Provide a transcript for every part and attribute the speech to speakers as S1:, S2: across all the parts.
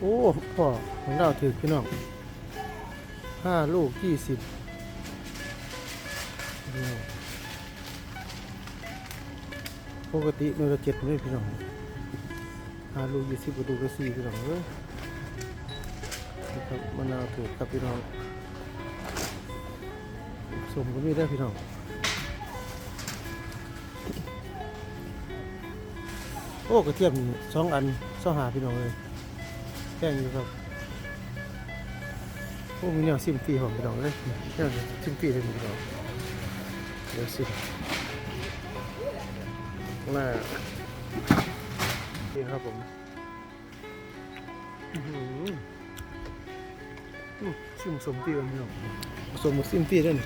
S1: โอ้พ่อของเราถือพี่น้องห้าลูกยี่สิบปกติหน่วยละเจ็ดเลยพี่น้องห้าลูกยี่สิบกระดูกละสี่พี่น้องเอ้ยนะครับมะนาวถูกครับพี่น้องสมก็มีได้พี่น้องโอ้กระเทียมสองอันสองหาพี่น้องเลย แป้งอยู่ครับโอ้มีแนวซิมฟีของพี่น้องเลยแนวซิมฟีเลยพี่น้องเดี๋ยวสิน่านี่ครับผมซิมสมฟรีกันพี่น้องสมซิมฟีด้วย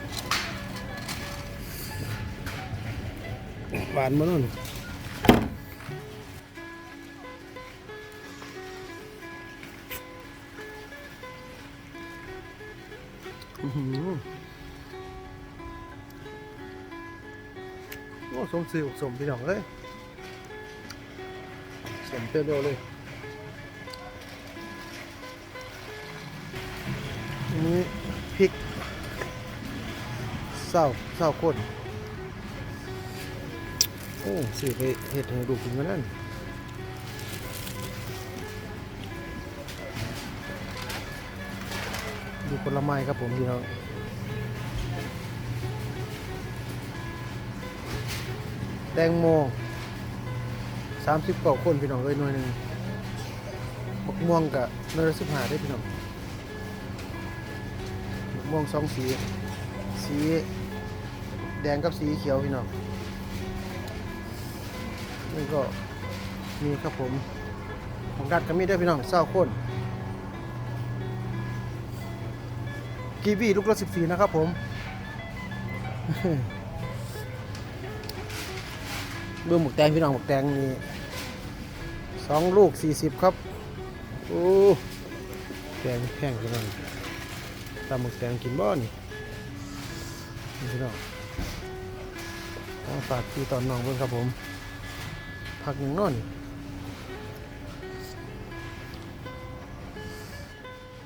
S1: หวานมาแล้วนี่ โอ้สมซื้อสมพี่น้องเลยสมเปรี้ยวเลยอันนี้พริกเศร้าเศร้าข้นโอ้ซื้อไปเห็ดให้ดูกินมานั่น ดูผลไม้ครับผมพี่น้องแตงโมสามสิบกว่าคนพี่น้องเลยหน่วยหนึ่งมะม่วงกับน่วยละสิบหาได้พี่น้องมะม่วงสองสี สีแดงกับสีเขียวพี่น้องนี่ก็มีครับผมของกัดก็มีได้พี่น้องเศร้าข้น กีวีลูกละสิบสี่นะครับผมเบื่อหมกแตงพี่น้องหมกแตงมีสองลูกสี่สิบครับโอ้แตงแพงพี่น้องตาหมกแตงกินบ้อนนี่พี่น้องต้องฝากพี่ตอนน้องเพื่อนครับผมผักหนึ่งนอน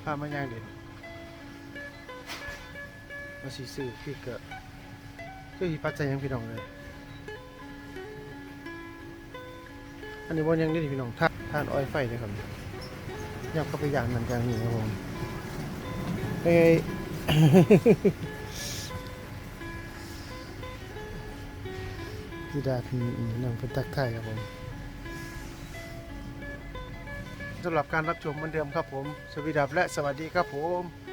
S1: พามาย่างเด็ด มาสีซื้อพริกก็คือปัจจัยยังพี่น้องเลยอันนี้บนยังได้พี่น้องท่านทานอ้อยไฟเลยครับยับเข้าไปอย่างนั้นอย่างนี้ครับผมเอ้ยพี่ดาพี่นำเป็นทักทายครับผมสำหรับการรับชมเหมือนเดิมครับผม สวัสดีครับและสวัสดีครับผม